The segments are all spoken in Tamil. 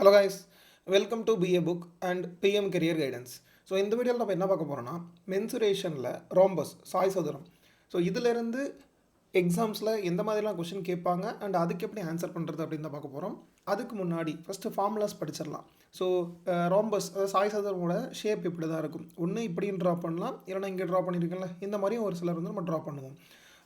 Hello guys welcome to BA book and BM career guidance so இந்த வீடியோவில் நம்ம என்ன பார்க்க போகிறோம்னா மென்சுரேஷனில் ரோம்பஸ் சாய் சதுரம். ஸோ இதிலேருந்து எக்ஸாம்ஸில் எந்த மாதிரிலாம் கொஷின் கேட்பாங்க அண்ட் அதுக்கு எப்படி ஆன்சர் பண்ணுறது அப்படின்னு தான் பார்க்க போகிறோம் அதுக்கு முன்னாடி ஃபஸ்ட்டு ஃபார்முலாஸ் படிச்சிடலாம். ஸோ ரோம்பஸ் அதாவது சாய் சதுரமோட ஷேப் இப்படி தான் இருக்கும். ஒன்று இப்படின்னு ட்ரா பண்ணலாம் இல்லைனா இங்கே ட்ரா பண்ணியிருக்கேன்ல இந்த மாதிரியும் ஒரு சிலர் வந்து நம்ம ட்ரா பண்ணுவோம்.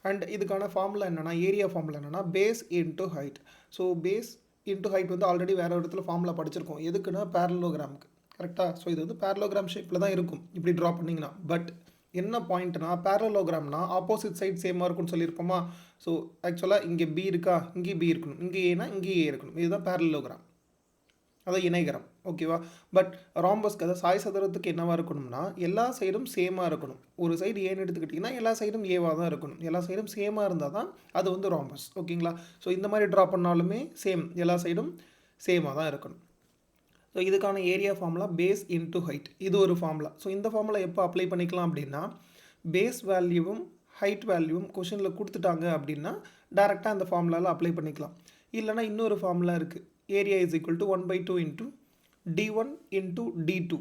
அண்ட் இதுக்கான ஃபார்முலா என்னென்னா ஏரியா ஃபார்முலா என்னென்னா base into height so base into height வந்து ஆல்ரெடி வேறு இடத்துல ஃபார்முலா படிச்சிருக்கோம். எதுக்குன்னா பேரலோகிராமுக்கு கரெக்டாக ஸோ இது வந்து பேரலோகிராம் ஷேப்பில் தான் இருக்கும். இப்படி ட்ரா பண்ணிங்கன்னா. பட் என்ன பாயிண்ட்னா பேரலோகிராம்னா ஆப்போசிட் சைட் சேமாக இருக்கும்னு சொல்லியிருப்போமா? ஸோ ஆக்சுவலாக இங்கே பி இருக்கா? இங்கே பி இருக்கணும். இங்கே ஏனா இங்கே ஏ இருக்கணும். இதுதான் பேரலோகிராம் அதான் இணைகரம். ஓகேவா பட் ராம்பஸ்க்கு அதாவது சாய் சதுரத்துக்கு என்னவாக இருக்கணும்னா எல்லா சைடும் சேமாக இருக்கணும். ஒரு சைடு ஏன்னு எடுத்துக்கிட்டிங்கன்னா எல்லா சைடும் ஏவாக தான் இருக்கணும். எல்லா சைடும் சேமாக இருந்தால் தான் அது வந்து ராம்பஸ். ஓகேங்களா ஸோ இந்த மாதிரி ட்ரா பண்ணாலுமே சேம் எல்லா சைடும் சேமாக தான் இருக்கணும். ஸோ இதுக்கான area formula base into height இது ஒரு ஃபார்முலா ஸோ இந்த ஃபார்முலா எப்போ அப்ளை பண்ணிக்கலாம் அப்படின்னா பேஸ் வேல்யூவும் ஹைட் வேல்யூவும் கொஷினில் கொடுத்துட்டாங்க அப்படின்னா டேரெக்டாக அந்த ஃபார்முலாவில் அப்ளை பண்ணிக்கலாம். இல்லைனா இன்னொரு ஃபார்முலா இருக்குது area is equal to one by two into D one into D two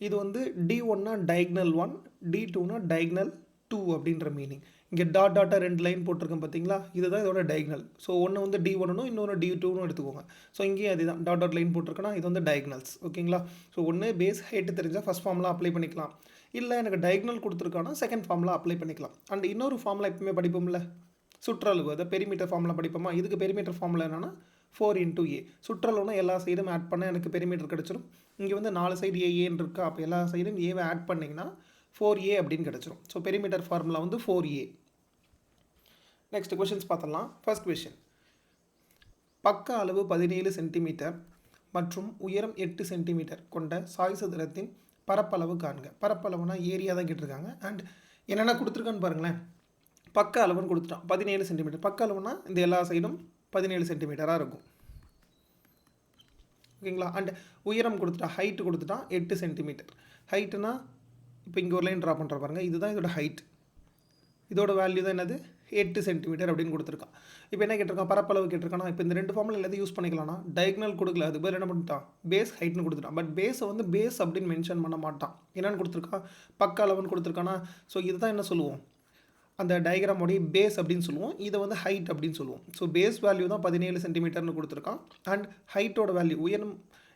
இது வந்து டி ஒன்னா டயக்னல் ஒன் டி டூனா டயக்னல் டூ அப்படின்ற மீனிங் இங்கே டாட் டாட்டாக ரெண்டு லைன் போட்டிருக்கேன் பார்த்தீங்களா இதுதான் இதோட டயக்னல் ஸோ ஒன்று வந்து டி ஒன்னும் இன்னொன்று டி டூன்னு எடுத்துக்கோங்க. ஸோ இங்கேயும் அதுதான். டாட் டாட் லைன் போட்டிருக்கேன்னா இது வந்து டயக்னல்ஸ் ஓகேங்களா? ஸோ ஒன்று பேஸ் ஹைட்டு தெரிஞ்சால் ஃபஸ்ட் ஃபார்ம்லாம் அப்ளை பண்ணிக்கலாம். இல்லை எனக்கு டயக்னல் கொடுத்துருக்கானா செகண்ட் ஃபார்மில் அப்ளை பண்ணிக்கலாம். அண்ட் இன்னொரு ஃபார்மில் எப்பவுமே படிப்போம்ல? சுற்றளவு அதை பெரிமீட்டர் ஃபார்மில் படிப்போமா? இதுக்கு பெரிமீட்டர் ஃபார்மில் என்னென்னா ஃபோர் இன்டூ ஏ சுற்றளவுனா எல்லா சைடும் ஆட் பண்ணால் எனக்கு பெரிமீட்டர் கிடச்சிரும். இங்கே வந்து நாலு சைடு ஏஏன்னு இருக்கா. அப்போ எல்லா சைடும் ஏவை ஆட் பண்ணிங்கன்னா ஃபோர் ஏ அப்படின்னு கிடச்சிரும். ஸோ பெரிமீட்டர் ஃபார்முலா வந்து ஃபோர் ஏ நெக்ஸ்ட் கொஷின்ஸ் பார்த்தலாம் ஃபர்ஸ்ட் கொஷின் பக்க அளவு பதினேழு சென்டிமீட்டர் மற்றும் உயரம் எட்டு சென்டிமீட்டர் கொண்ட சாய் சதுரத்தின் பரப்பளவு காண்க. பரப்பளவுனா ஏரியா தான் கேட்டிருக்காங்க. அண்ட் என்னென்ன கொடுத்துருக்கான்னு பாருங்களேன். பக்க அளவுன்னு கொடுத்துட்டான். பதினேழு சென்டிமீட்டர் பக்க அளவுனா இந்த எல்லா சைடும் பதினேழு சென்டிமீட்டராக இருக்கும். ஓகேங்களா அண்ட் உயரம் கொடுத்துட்டா ஹைட்டு கொடுத்துட்டான் எட்டு சென்டிமீட்டர் ஹைட்டுனா இப்போ இங்கே ஒரு லைன் ட்ரா பண்ணுற பாருங்கள் இதுதான் இதோட ஹைட் இதோட வேல்யூ தான் என்னது? எட்டு சென்டிமீட்டர் அப்படின்னு கொடுத்துருக்கான். இப்போ என்ன கேட்டிருக்கான்? பரப்பளவு கேட்டிருக்கானா? இப்போ இந்த ரெண்டு ஃபார்மில் எல்லாத்தையும் யூஸ் பண்ணிக்கலாம்னா டயக்னல் கொடுக்கல. அது பேர் என்ன பண்ணிட்டான்? பேஸ் ஹைட்னு கொடுத்துட்டான். பட் பேஸை வந்து பேஸ் அப்படின்னு மென்ஷன் பண்ண மாட்டான். என்னென்னு கொடுத்துருக்கான்? பக்க அளவுன்னு கொடுத்துருக்கானா? ஸோ இதுதான் என்ன சொல்லுவோம்? அந்த டயக்ராமோடைய பேஸ் அப்படின்னு சொல்லுவோம். இதை வந்து ஹைட் அப்படின்னு சொல்லுவோம். ஸோ பேஸ் வேல்யூ தான் பதினேழு சென்டிமீட்டர்னு கொடுத்துருக்கான். அண்ட் ஹைட்டோட வேல்யூ உயரம்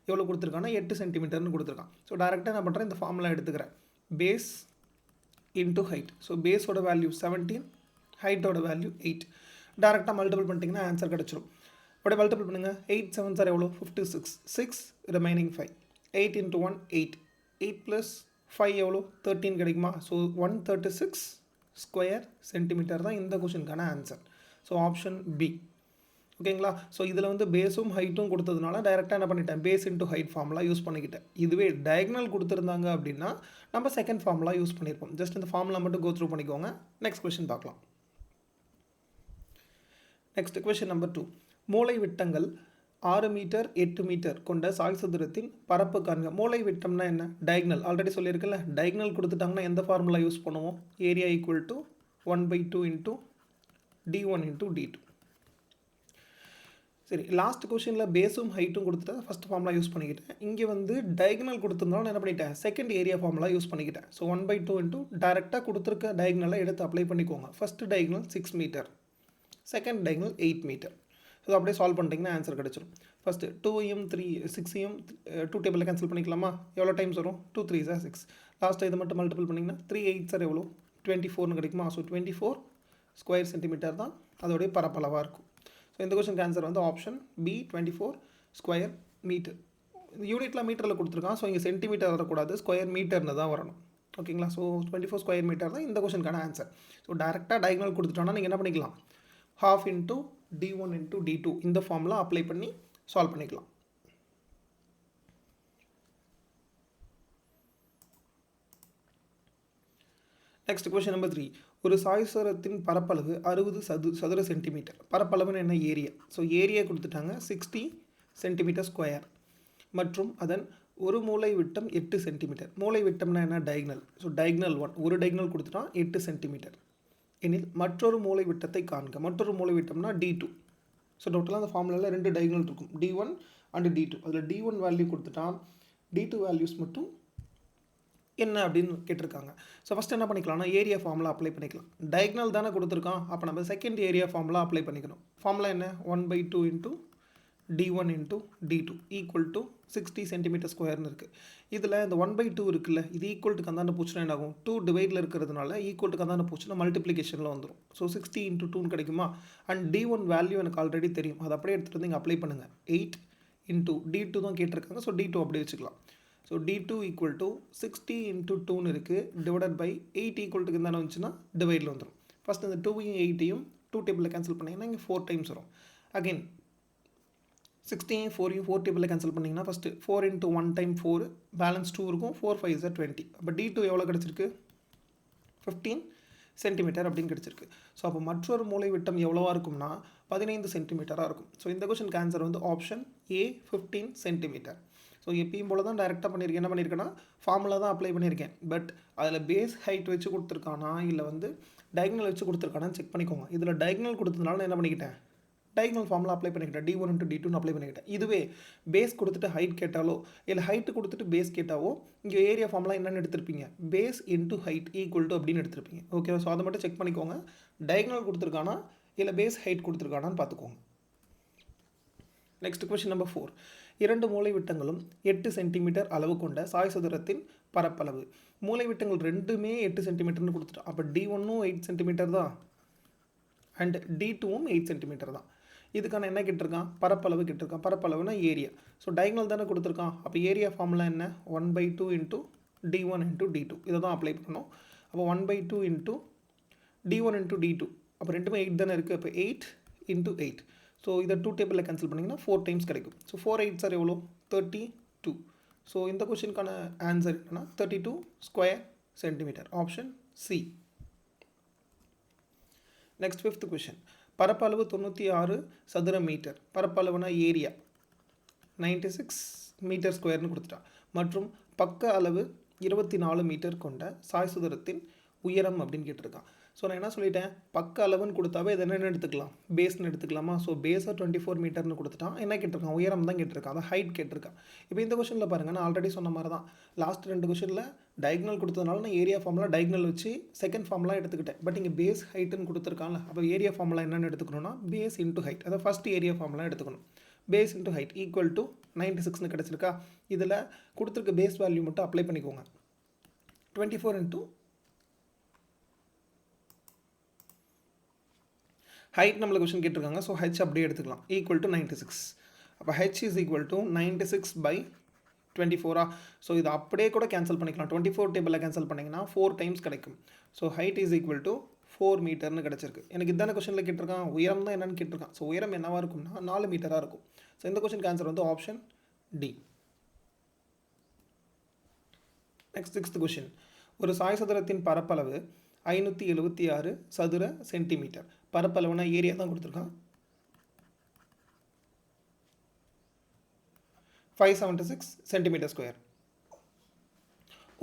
எவ்வளோ கொடுத்துருக்கான்னா எட்டு சென்டிமீட்டர்னு கொடுத்துருக்கான். ஸோ டேரெக்டாக என்ன பண்ணுறேன் இந்த ஃபார்முலா எடுத்துக்கிறேன். பேஸ் இன்ட்டு ஹைட் ஸோ பேஸோட வேல்யூ செவன்டீன் ஹைட்டோட வேல்யூ எயிட் டேரெக்டாக மல்டிபிள் பண்ணிட்டீங்கன்னா ஆன்சர் கிடச்சிரும். அப்படியே மல்டிபிள் பண்ணுங்கள் எயிட் செவன் சார் எவ்வளோ fifty six six remaining five eight into one eight eight plus five எவ்வளோ தேர்ட்டீன் கிடைக்குமா? So one thirty six square centimetre தான் இந்த கொஷினுக்கான ஆன்சர் ஸோ ஆப்ஷன் பி ஓகேங்களா ஸோ இதில் வந்து பேஸும் ஹைட்டும் கொடுத்ததுனால டைரெக்டாக என்ன பண்ணிட்டேன்? Base into height formula use பண்ணிக்கிட்டேன். இதுவே டயக்னல் கொடுத்துருந்தாங்க அப்படின்னா நம்ம செகண்ட் ஃபார்முலா யூஸ் பண்ணியிருப்போம் ஜஸ்ட் இந்த ஃபார்முலா மட்டும் கோ த்ரூ பண்ணிக்கோங்க. நெக்ஸ்ட் கொஷின் பார்க்கலாம். நெக்ஸ்ட் கொஷின் நம்பர் டூ மூளை விட்டங்கள் ஆறு மீட்டர் எட்டு மீட்டர் கொண்ட சாய் சதுரத்தின் பரப்பு காண்க. மூளை விட்டம்னா என்ன? டயக்னல் ஆல்ரெடி சொல்லியிருக்கல டயக்னல் கொடுத்துட்டாங்கன்னா எந்த ஃபார்முலா யூஸ் பண்ணுவோம்? Area equal to one by two into D one into D two சரி லாஸ்ட் கொஷினில் பேஸும் ஹைட்டும் கொடுத்துட்டு ஃபஸ்ட் ஃபார்முலா யூஸ் பண்ணிக்கிட்டேன். இங்கே வந்து டயக்னல் கொடுத்துருந்தாலும் என்ன பண்ணிட்டேன்? செகண்ட் ஏரியா ஃபார்முலா யூஸ் பண்ணிக்கிட்டேன். So one by two into டேரெக்டாக கொடுத்துருக்க டயக்னலை எடுத்து அப்ளை பண்ணிக்கோங்க. First diagonal six metre second diagonal eight metre அது அப்படியே சால்வ் பண்ணிட்டீங்கன்னா ஆன்சர் கிடச்சிரும். ஃபஸ்ட்டு டூயும் த்ரீ சிக்ஸையும் டூ டேபிளில் கேன்சல் பண்ணிக்கலாமா? எவ்வளோ டைம்ஸ் வரும்? Two three are six last இது மட்டும் மல்டிபிள் பண்ணிங்கன்னா த்ரீ எயிட் சார் எவ்வளோ டுவெண்ட்டி ஃபோர்னு கிடைக்குமா? So twenty four square centimetre தான் அதோடைய பரப்பளவாக இருக்கும். ஸோ இந்த கொஸ்டின் ஆன்சர் வந்து option B twenty four square metre யூனிட்டில் மீட்டரில் கொடுத்துருக்கான். ஸோ இங்கே சென்டிமீட்டர் வரக்கூடாது. ஸ்கொயர் மீட்டர்னு தான் வரணும். ஓகேங்களா so twenty four square metre தான் இந்த கொஷனுக்கான ஆன்சர் ஸோ டேரெக்டாக டயக்னல் கொடுத்துட்டோன்னா நீங்கள் என்ன பண்ணிக்கலாம்? Half into D one into D two இந்த ஃபார்ம்லாம் அப்ளை பண்ணி சால்வ் பண்ணிக்கலாம். நெக்ஸ்ட் கொஷின் நம்பர் த்ரீ ஒரு சாய்சரத்தின் பரப்பளவு அறுபது சது சதுர சென்டிமீட்டர் பரப்பளவுன்னு என்ன? ஏரியா. ஸோ ஏரியா கொடுத்துட்டாங்க சிக்ஸ்டி சென்டிமீட்டர் ஸ்கொயர் மற்றும் அதன் ஒரு மூளை விட்டம் எட்டு சென்டிமீட்டர் மூளை விட்டம்னா என்ன? டைக்னல் ஸோ டைக்னல் ஒன் ஒரு டைக்னல் கொடுத்துட்டான் எட்டு சென்டிமீட்டர் எனில் மற்றொரு மூளைவிட்டத்தை காண்க. மற்றொரு மூளைவிட்டம்னா டி டூ ஸோ டோட்டலாக அந்த ஃபார்முலாவில் ரெண்டு டயக்னல் இருக்கும். D one and D two அதில் டி ஒன் வேல்யூ கொடுத்துட்டான். டி டூ வேல்யூஸ் மட்டும் என்ன அப்படின்னு கேட்டிருக்காங்க. ஸோ ஃபஸ்ட் என்ன பண்ணிக்கலாம்னா ஏரியா ஃபார்முலா அப்ளை பண்ணிக்கலாம். டயக்னல் தானே கொடுத்துருக்கான். அப்போ நம்ம செகண்ட் ஏரியா ஃபார்முலா அப்ளை பண்ணிக்கணும். ஃபார்முலா என்ன? One by two into D one into D two equal to sixty centimetre ஸ்கொயர்னு இருக்குது இதில் இந்த ஒன் பை டூ இருக்குல்ல இது ஈக்குவல் டு கந்தாண்ட பூச்சினா என்ன ஆகும் டூ டிவைடில் இருக்கிறதுனால ஈக்குவல் டு கந்தாண்ட பூச்சினா மல்டிப்ளிகேஷனில் வந்துடும் ஸோ சிக்ஸ்டி இன்ட்டு டூன்னு கிடைக்குமா? அண்ட் டி ஒன் வேல்யூ எனக்கு ஆல்ரெடி தெரியும். அதை அப்படியே எடுத்துகிட்டு வந்து இங்கே அப்ளை பண்ணுங்கள் எயிட் இன்ட்டு டி டூ தான் கேட்டிருக்காங்க. ஸோ டி டூ அப்படியே வச்சுக்கலாம். So D two equal to sixty into டூன்னு இருக்குது டிவைடட் பை எயிட் ஈக்குவல் டுக்கு தானே வந்துச்சுன்னா டிவைடில் வந்துடும் ஃபஸ்ட் இந்த டூவையும் எயிட்டையும் டூ டேபிளில் கேன்சல் பண்ணிங்கன்னா இங்கே ஃபோர் டைம்ஸ் வரும். அகைன் சிக்ஸ்டீன் ஃபோரையும் ஃபோர் டேபிளில் கேன்சல் பண்ணிங்கன்னா first four into one time four balance two இருக்கும் ஃபோர் ஃபைவ் சார் டுவெண்ட்டி அப்போ டி டூ எவ்வளோ கிடச்சிருக்கு? ஃபிஃப்டீன் சென்டிமீட்டர் அப்படின்னு கிடச்சிருக்கு. ஸோ அப்போ மற்றொரு மூளை விட்டம் எவ்வளோவா இருக்கும்னா பதினைந்து சென்டிமீட்டராக இருக்கும். ஸோ இந்த கொஷனுக்கு ஆன்சர் வந்து option A fifteen centimetre so எப்பயும் போல தான் டைரெக்டாக பண்ணியிருக்கேன் என்ன பண்ணியிருக்கேன்னா ஃபார்முலா தான் அப்ளை பண்ணியிருக்கேன் பட் அதில் பேஸ் ஹைட் வச்சு கொடுத்துருக்கானா இல்லை வந்து டயக்னல் வச்சு கொடுத்துருக்கானான்னு செக் பண்ணிக்கோங்க. இதில் டயக்னல் கொடுத்ததுனால நான் என்ன பண்ணிக்கிட்டேன்? டைகனல் ஃபார்மில் அப்ளை பண்ணிக்கிட்டேன் டி ஒன் இன்ட்டு டி டூன்னு அப்ளை பண்ணிக்கிட்டேன் இதுவே பேஸ் கொடுத்துட்டு ஹைட் கேட்டாலோ இல்லை ஹைட்டு கொடுத்துட்டு பேஸ் கேட்டாவோ இங்கே ஏரியா ஃபார்ம்லாம் என்னென்னு எடுத்திருப்பீங்க. Base into height equal to அப்படின்னு எடுத்திருப்பீங்க. ஓகே ஸோ அதை மட்டும் செக் பண்ணிக்கோங்க. டைகனல் கொடுத்துருக்கானா இல்லை பேஸ் ஹைட் கொடுத்துருக்கானான்னு பார்த்துக்கோங்க. நெக்ஸ்ட் கொஷின் நம்பர் ஃபோர் இரண்டு மூளைவிட்டங்களும் எட்டு சென்டிமீட்டர் அளவு கொண்ட சாய் சதுரத்தின் பரப்பளவு. மூளைவிட்டங்கள் ரெண்டுமே எட்டு சென்டிமீட்டர்னு கொடுத்துட்டோம் அப்போ டி ஒன்னும் எயிட் சென்டிமீட்டர் தான். அண்ட் டி டூவும் எயிட் சென்டிமீட்டர் தான். இதுக்கான என்ன கிட்டிருக்கான்? பரப்பளவு கிட்டிருக்கான். பரப்பளவுனா ஏரியா. ஸோ டயக்னல் தானே கொடுத்துருக்கான். அப்போ ஏரியா ஃபார்முலா என்ன? One by two into D one into D two இதை தான் அப்ளை பண்ணணும் அப்போ one by two into D one into D two அப்போ ரெண்டுமே எயிட் தானே இருக்குது அப்போ எயிட் இன்ட்டு எயிட் ஸோ இதை டூ டேபிளில் கேன்சல் பண்ணிங்கன்னா ஃபோர் டைம்ஸ் கிடைக்கும். ஸோ ஃபோர் எயிட் சார் எவ்வளோ தேர்ட்டி டூ ஸோ இந்த கொஷினுக்கான ஆன்சர் என்னன்னா thirty two square centimetre option C next fifth question பரப்பளவு தொண்ணூற்றி ஆறு சதுர மீட்டர். பரப்பளவுனா ஏரியா. நைன்டி சிக்ஸ் மீட்டர் ஸ்கொயர்னு கொடுத்துட்டான் மற்றும் பக்க அளவு இருபத்தி நாலு மீட்டர் கொண்ட சாய் சுதரத்தின் உயரம் அப்படின்னு கேட்டிருக்கான். ஸோ நான் என்ன சொல்லிட்டேன்? பக்க அளவுன்னு கொடுத்தாவே இது என்னென்னு எடுத்துக்கலாம். பேஸ்னு எடுத்துக்கலாமா? ஸோ பேஸை டுவெண்ட்டி ஃபோர் மீட்டர்னு கொடுத்துட்டான். என்ன கேட்டிருக்கான்? உயரம் தான் கேட்டிருக்கான். அதை ஹைட் கேட்டிருக்கான். இப்போ இந்த கொஷனில் பாருங்கள் நான் ஆல்ரெடி சொன்ன மாதிரி தான் லாஸ்ட் ரெண்டு கொஷனில் டயக்னல் கொடுத்ததுனால நான் ஏரியா ஃபார்முலா டயக்னல் வச்சு செகண்ட் ஃபார்முலா எடுத்துக்கிட்டேன். பட் இங்கே பேஸ் ஹைட்டுன்னு கொடுத்துருக்கான்ல அப்போ ஏரியா ஃபார்முலா என்னென்னு எடுத்துக்கணும்னா பேஸ் இன்ட்டு ஹைட் அதை ஃபஸ்ட் ஏரியா ஃபார்முலா எடுத்துக்கணும். Base into height equal to ninety சிக்ஸ்னு கிடச்சிருக்கா? இதில் கொடுத்துருக்க பேஸ் வேல்யூ மட்டும் அப்ளை பண்ணிக்கோங்க. டுவெண்ட்டி ஃபோர் இன்ட்டு ஹைட் நம்மளை கொஷின் கேட்டிருக்காங்க. ஸோ ஹெச் அப்படியே எடுத்துக்கலாம். ஈக்குவல் டு நைன்டி சிக்ஸ் அப்போ H is equal to ninety six by twenty ஃபோரா so இது அப்படியே கூட கேன்சல் பண்ணிக்கலாம். டுவெண்ட்டி ஃபோர் டேபிளில் கேன்சல் பண்ணிங்கன்னா ஃபோர் டைம்ஸ் கிடைக்கும். So height is equal to four மீட்டர்னு கிடச்சிருக்கு. எனக்கு இதான கொஷனில் கேட்டிருக்கான். உயரம் தான் என்னன்னு கேட்டிருக்கான். ஸோ உயரம் என்னவாக இருக்கும்னா நாலு மீட்டராக இருக்கும். ஸோ இந்த கொஷனுக்கு ஆன்சர் வந்து option D next sixth question ஒரு சாய் சதுரத்தின் பரப்பளவு ஐநூற்றி எழுபத்தி ஆறு சதுர சென்டிமீட்டர் பரப்பளவுனா ஏரியா தான் கொடுத்துருக்கான். Five seventy six centimetre square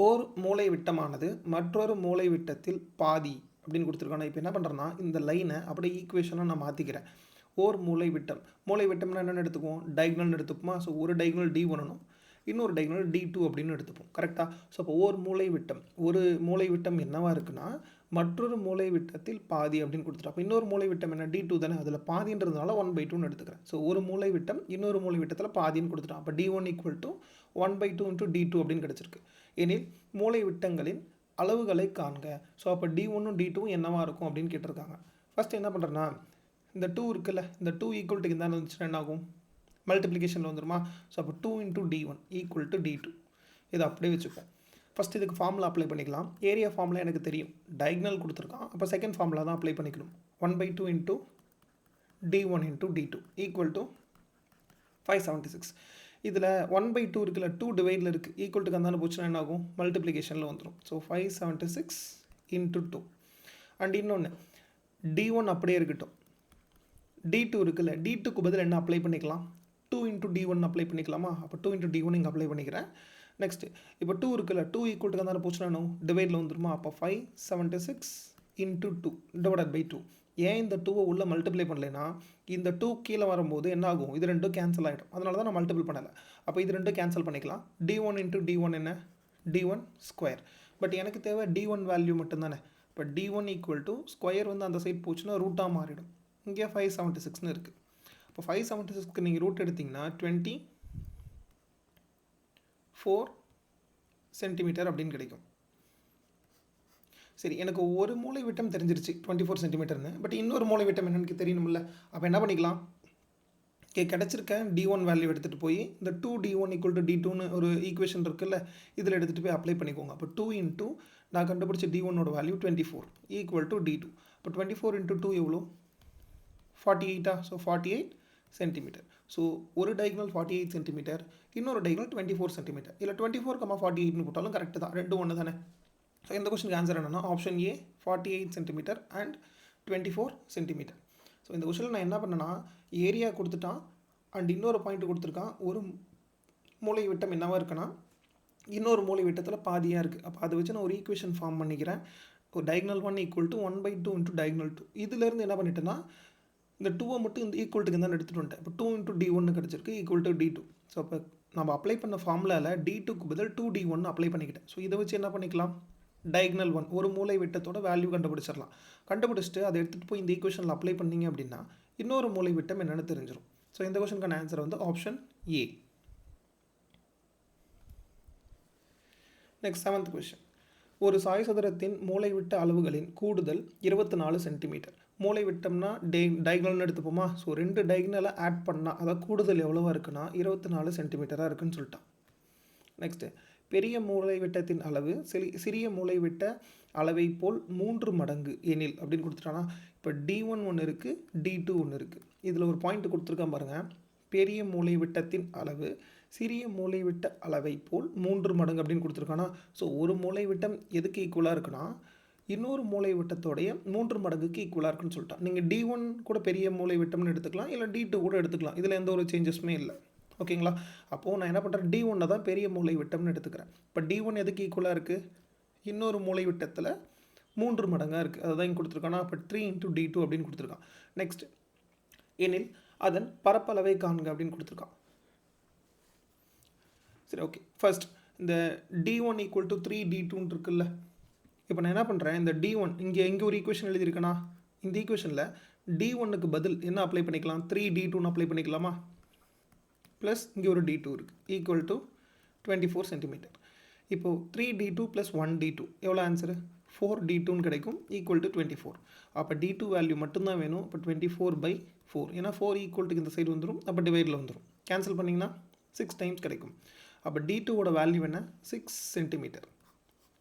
ஓர் மூளை விட்டமானது மற்றொரு மூளை விட்டத்தில் பாதி அப்படின்னு கொடுத்துருக்காங்க இப்போ என்ன பண்ணுறேன்னா இந்த லைனை அப்படியே ஈக்குவேஷனாக நான் மாற்றிக்கிறேன் ஓர் மூளை விட்டம். மூளை விட்டம்னா என்னென்னு எடுத்துக்குவோம். டைக்னல்னு எடுத்துப்போமா? ஸோ ஒரு டைக்னல் டி பண்ணணும். இன்னொரு டைக்னல் டி டூ அப்படின்னு எடுத்துப்போம். கரெக்டாக ஸோ இப்போ ஓர் மூளை விட்டம். ஒரு மூளை விட்டம் என்னவாக இருக்குன்னா மற்றொரு மூளை விட்டத்தில் பாதி அப்படின்னு கொடுத்துட்டோம். அப்போ இன்னொரு மூளை விட்டம் என்ன? டி டூ தானே? அதில் பாதின்றதுனால ஒன் பை டூன்னு எடுத்துக்கிறேன். ஸோ ஒரு மூளை விட்டம் இன்னொரு மூளை விட்டத்தில் பாதின்னு கொடுத்துட்டோம். அப்போ D one equal to one by two into D two அப்படின்னு கிடச்சிருக்கு. எனில் மூளை விட்டங்களின் அளவுகளை காண்க. ஸோ அப்போ டி ஒன்னும் டி டூவும் என்னவாக இருக்கும் அப்படின்னு கேட்டிருக்காங்க. ஃபஸ்ட் என்ன பண்ணுறேன்னா இந்த டூ இருக்குல்ல இந்த டூ ஈக்குவல் டு இருந்தால் இருந்துச்சுன்னா என்ன ஆகும் மல்டிப்ளிகேஷனில் வந்துருமா? ஸோ அப்போ two into D one equal to D two இதை அப்படியே வச்சுப்போம் ஃபஸ்ட் இதுக்கு ஃபார்முலா அப்ளை பண்ணிக்கலாம். ஏரியா ஃபார்முலா எனக்கு தெரியும். டயக்னல் கொடுத்துருக்கான். அப்போ செகண்ட் ஃபார்முலா தான் அப்ளை பண்ணிக்கணும். One by two into D one into D two equal to five seventy six இதில் ஒன் பை டூ இருக்குல்ல டூ டிவைடில் இருக்குது ஈக்குவல் டு கந்தான போச்சுன்னா என்ன ஆகும் மல்டிப்ளிகேஷனில் வந்துடும் so five seventy six into two and இன்னொன்று டி ஒன் அப்படியே இருக்கட்டும். டி டூ இருக்குல்ல டி டூக்கு பதில் என்ன அப்ளை பண்ணிக்கலாம்? Two into D one apply பண்ணிக்கலாமா? அப்போ டூ இன்ட்டு டி ஒன் இங்கே அப்ளை பண்ணிக்கிறேன். நெக்ஸ்ட் இப்போ டூ இருக்குல்ல டூ ஈக்குவல் டு தானே போச்சுன்னா டிவைடில் வந்துருமா? அப்போ five seventy six into two divided by two ஏன் இந்த டூவை உள்ளே மல்டிப்ளை பண்ணலைன்னா இந்த டூ கீழே வரும்போது என்ன ஆகும்? இது ரெண்டும் கேன்சல் ஆகிடும் அதனால தான் நான் மல்டிபிள் பண்ணலை. அப்போ இது ரெண்டும் கேன்சல் பண்ணிக்கலாம். D one into D one என்ன? டி ஒன் ஸ்கொயர் பட் எனக்கு தேவை டி ஒன் வேல்யூ மட்டும்தானே. இப்போ D one equal to square வந்து அந்த சைட் போச்சுன்னா ரூட்டாக மாறிடும். இங்கே ஃபைவ் செவன்ட்டி சிக்ஸ்னு இருக்குது இப்போ ஃபைவ் செவன்ட்டி சிக்ஸ்க்கு நீங்கள் ரூட் எடுத்திங்கன்னா டுவெண்ட்டி ஃபோர் சென்டிமீட்டர் அப்படின்னு கிடைக்கும். சரி எனக்கு ஒரு மூளை விட்டம் தெரிஞ்சிருச்சு டுவெண்ட்டி ஃபோர் சென்டிமீட்டர்னு பட் இன்னொரு மூளை விட்டம் என்னன்னு தெரியணும்ல. அப்போ என்ன பண்ணிக்கலாம்? கே கிடச்சிருக்க டி ஒன் வேல்யூ எடுத்துகிட்டு போய் இந்த two D one equal to D டூன்னு ஒரு ஈக்குவேஷன் இருக்குல்ல இதில் எடுத்துகிட்டு போய் அப்ளை பண்ணிக்கோங்க. அப்போ டூ இன்ட்டு நான் கண்டுபிடிச்ச டி ஒன்னோட value twenty four equal to D two இப்போ டுவெண்ட்டி ஃபோர் இன்ட்டு டூ எவ்வளோ forty எயிட்டா so forty eight centimetre so ஒரு டைக்னல் ஃபார்ட்டி எயிட் சென்டிமீட்டர் இன்னொரு டைக்னல் டுவெண்ட்டி ஃபோர் சென்டிமீட்டர் இல்லை டுவெண்ட்டி ஃபோர் கம்மா ஃபார்ட்டி எயிட்னு போட்டாலும் கரெக்டு தான். ரெண்டு ஒன்று தானே? ஸோ இந்த கொஸ்டினுக்கு ஆன்சர் என்னென்னா option A forty eight centimetre and twenty four centimetre so இந்த கொஸ்டினில் நான் என்ன பண்ணேன்னா ஏரியா கொடுத்துட்டான் அண்ட் இன்னொரு பாயிண்ட் கொடுத்துருக்கான். ஒரு மூளை விட்டம் என்னவாக இருக்குன்னா இன்னொரு மூளை விட்டத்தில் பாதியாக இருக்குது அப்போ அதை வச்சு நான் ஒரு ஈக்குவேஷன் ஃபார்ம் பண்ணிக்கிறேன். ஒரு diagonal one equal to one by two into diagonal two இதுலேருந்து என்ன பண்ணிட்டேன்னா இந்த டூவை மட்டும் இந்த ஈக்குவல்ட்டுக்கு தான் எடுத்துகிட்டு வந்துட்டேன். இப்போ டூ இன்ட்டு டி ஒன்று கிடச்சிருக்கு equal to D two so அப்போ நம்ம அப்ளை பண்ண ஃபார்முலாவில் டி டூக்கு பதில் டூ டி ஒன்று அப்ளை பண்ணிக்கிட்டேன். ஸோ இதை வச்சு என்ன பண்ணிக்கலாம்? டயக்னல் ஒன் ஒரு மூளை விட்டத்தோட வேல்யூ கண்டுபிடிச்சிடலாம். கண்டுபிடிச்சிட்டு அதை எடுத்துகிட்டு போய் இந்த ஈக்குவேஷனில் அப்ளை பண்ணீங்க அப்படின்னா இன்னொரு மூளை விட்டம் என்னென்னு தெரிஞ்சிடும் ஸோ இந்த கொஷனுக்கான ஆன்சர் வந்து option A next seventh question ஒரு சாய் சதுரத்தின் மூளைவிட்ட அளவுகளின் கூடுதல் இருபத்தி நாலு சென்டிமீட்டர் மூளை விட்டம்னா டே டைகனல்னு எடுத்துப்போமா? ஸோ ரெண்டு டைகனலை ஆட் பண்ணால் அதாவது கூடுதல் எவ்வளோவா இருக்குன்னா இருபத்தி நாலு சென்டிமீட்டராக இருக்குன்னு சொல்லிட்டான். நெக்ஸ்ட்டு பெரிய மூளை விட்டத்தின் அளவு சிறி சிறிய மூளை விட்ட அளவை போல் மூன்று மடங்கு எனில் அப்படின்னு கொடுத்துட்டானா. இப்போ டி ஒன் ஒன்று இருக்குது டி டூ ஒன்று இருக்குது இதில் ஒரு பாயிண்ட் கொடுத்துருக்கேன் பாருங்கள் பெரிய மூளை விட்டத்தின் அளவு சிறிய மூளை விட்ட அளவை போல் மூன்று மடங்கு அப்படின்னு கொடுத்துருக்கானா. ஸோ ஒரு மூளை விட்டம் எதுக்கு ஈக்குவலாக இருக்குன்னா இன்னொரு மூளை விட்டத்தோடைய மூன்று மடங்குக்கு ஈக்குவலாக இருக்குன்னு சொல்லிட்டான். நீங்கள் டி ஒன் கூட பெரிய மூளை விட்டம்னு எடுத்துக்கலாம் இல்லை டி டூ கூட எடுத்துக்கலாம். இதில் எந்த ஒரு சேஞ்சஸுமே இல்லை. ஓகேங்களா அப்போது நான் என்ன பண்ணுறேன் டி ஒன்னை தான் பெரிய மூளை விட்டம்னு எடுத்துக்கிறேன். இப்போ டி ஒன் எதுக்கு ஈக்குவலாக இருக்குது இன்னொரு மூளை விட்டத்தில் மூன்று மடங்காக இருக்குது அதை தான் இங்கே கொடுத்துருக்கானா. அப்போ த்ரீ இன்ட்டு டி டூ அப்படின்னு கொடுத்துருக்கான். நெக்ஸ்ட் எனில் அதன் பரப்பளவை காண்க அப்படின்னு கொடுத்துருக்கான். சரி ஓகே ஃபர்ஸ்ட் இந்த D one equal to three D டூன்னு இருக்குல்ல இப்போ நான் என்ன பண்ணுறேன் இந்த டி ஒன் இங்கே எங்கே ஒரு ஈக்குவேஷன் எழுதியிருக்கேனா? இந்த ஈக்குவேஷனில் டி ஒன்னுக்கு பதில் என்ன அப்ளை பண்ணிக்கலாம்? த்ரீ டி டூன்னு அப்ளை பண்ணிக்கலாமா? ப்ளஸ் இங்கே ஒரு டி டூ இருக்குது equal to twenty four centimetre இப்போது three D two plus one D two எவ்வளோ ஆன்சரு ஃபோர் டி டூன்னு கிடைக்கும். ஈக்குவல் டு டுவெண்ட்டி ஃபோர் அப்போ டி டூ வேல்யூ மட்டும்தான் வேணும். இப்போ டுவெண்ட்டி ஃபோர் பை ஃபோர் ஏன்னா ஃபோர் ஈக்குவல் டு இந்த சைடு வந்துடும் அப்போ டிவைடில் வந்துடும் கேன்சல் பண்ணிங்கன்னா சிக்ஸ் டைம்ஸ் கிடைக்கும். அப்போ டி டூவோட வேல்யூ என்ன? சிக்ஸ் சென்டிமீட்டர்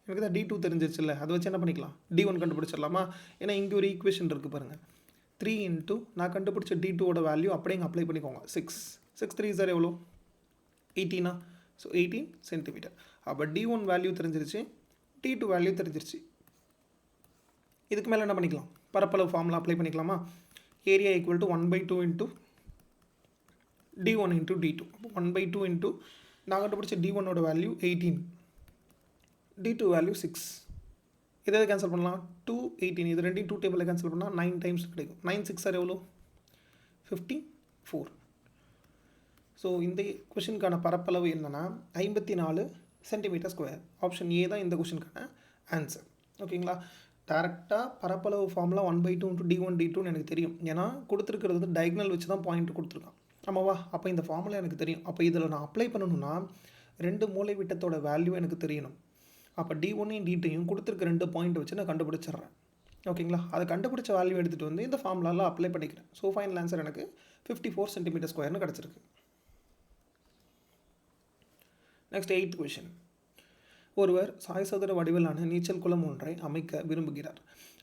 எனக்கு தான் டி டூ தெரிஞ்சிருச்சுல்ல அதை வச்சு என்ன பண்ணிக்கலாம்? டி ஒன் கண்டுபிடிச்சிடலாமா? ஏன்னா இங்கே ஒரு ஈக்குவேஷன் இருக்குது பாருங்கள் த்ரீ இன்ட்டு நான் கண்டுபிடிச்ச டி டூவோட வேல்யூ அப்படியே இங்கே அப்ளை பண்ணிக்கோங்க. சிக்ஸ் சிக்ஸ் த்ரீ சார் எவ்வளோ எயிட்டீனா ஸோ எயிட்டீன் சென்டிமீட்டர் அப்போ டி ஒன் வேல்யூ தெரிஞ்சிருச்சு டி டூ வேல்யூ தெரிஞ்சிருச்சு. இதுக்கு மேலே என்ன பண்ணிக்கலாம்? பரப்பளவு ஃபார்முலா அப்ளை பண்ணிக்கலாமா? Area equal to one by two into d one into d two one by two into நான் கண்டுபிடிச்ச டி ஒன்னோட value eighteen d two value six இதை கேன்சல் பண்ணலாம். டூ எயிட்டீன் இது ரெண்டையும் டூ டேபிளில் கேன்சல் பண்ணால் நைன் டைம்ஸ் கிடைக்கும். நைன் சிக்ஸ் ஆர் எவ்வளோ ஃபிஃப்டி ஃபோர் ஸோ இந்த கொஷினுக்கான பரப்பளவு என்னென்னா ஐம்பத்தி நாலு சென்டிமீட்டர் ஸ்கொயர் ஆப்ஷன் ஏ தான் இந்த கொஷினுக்கான ஆன்சர் ஓகேங்களா டேரெக்டாக பரப்பளவு formula one by two into d one d டூன்னு எனக்கு தெரியும். ஏன்னா கொடுத்துருக்கிறது வந்து டயக்னல் வச்சு தான் பாயிண்ட் கொடுத்துருக்கான். ஆமாவா? அப்போ இந்த ஃபார்முலா எனக்கு தெரியும். அப்போ இதில் நான் அப்ளை பண்ணணும்னா ரெண்டு மூளை விட்டத்தோட வேல்யூ எனக்கு தெரியணும். அப்போ டி ஒன்னையும் டி டூயும் கொடுத்துருக்க ரெண்டு பாயிண்ட் வச்சு நான் கண்டுபிடிச்சிட்றேன். ஓகேங்களா? அதை கண்டுபிடிச்ச வேல்யூ எடுத்துகிட்டு வந்து இந்த ஃபார்முலாலாம் அப்ளை பண்ணிக்கிறேன். ஸோ ஃபைனல் ஆன்சர் எனக்கு ஃபிஃப்டி ஃபோர் சென்டிமீட்டர் ஸ்கொயர்னு கிடச்சிருக்கு. நெக்ஸ்ட் எயித் கொஷின் ஒருவர் சாய்சதுர வடிவிலான நீச்சல் குளம் ஒன்றை அமைக்க விரும்புகிறார்.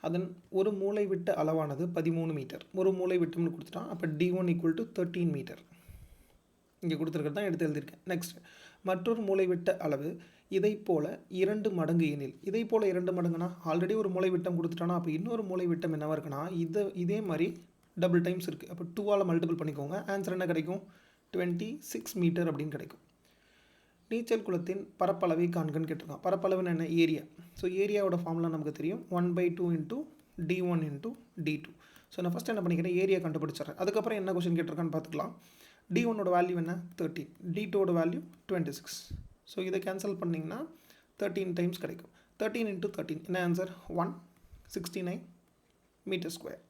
அதன் ஒரு மூளை விட்ட அளவானது பதிமூணு மீட்டர் ஒரு மூளை விட்டம்னு கொடுத்துட்டான். அப்போ d one equal to thirteen metre இங்கே கொடுத்துருக்கிறது தான் எடுத்து எழுதியிருக்கேன். நெக்ஸ்ட் மற்றொரு மூளை விட்ட அளவு இதை இரண்டு மடங்கு எனில். இதை போல் இரண்டு மடங்குனா ஆல்ரெடி ஒரு மூளை விட்டம் கொடுத்துட்டானா அப்போ இன்னொரு மூளை விட்டம் என்னவாக இருக்குன்னா இதை இதே மாதிரி டபுள் டைம்ஸ் இருக்குது அப்போ டூவால் மல்டிபிள் பண்ணிக்கோங்க. ஆன்சர் என்ன கிடைக்கும்? டுவெண்ட்டி சிக்ஸ் மீட்டர் அப்படின்னு கிடைக்கும். நீச்சல் குளத்தின் பரப்பளவை காண்கன்னு கேட்டிருக்கான். பரப்பளவுன்னு என்ன? ஏரியா. ஸோ ஏரியாவோட ஃபார்முலா நமக்கு தெரியும். One by two into d one into d two so நான் ஃபஸ்ட் என்ன பண்ணிக்கிறேன்? ஏரியா கண்டுபிடிச்சிடுறேன். அதுக்கப்புறம் என்ன கொஷின் கேட்டிருக்கான்னு பார்த்துக்கலாம். டி ஒன்னோட வேல்யூ என்ன? தேர்ட்டின் டி டூவோட வேல்யூ டுவெண்ட்டி சிக்ஸ் ஸோ இதை கேன்சல் பண்ணிங்கன்னா தேர்ட்டீன் டைம்ஸ் கிடைக்கும். தேர்ட்டீன் இன்ட்டு தேர்ட்டீன் என்ன answer one sixty nine metre square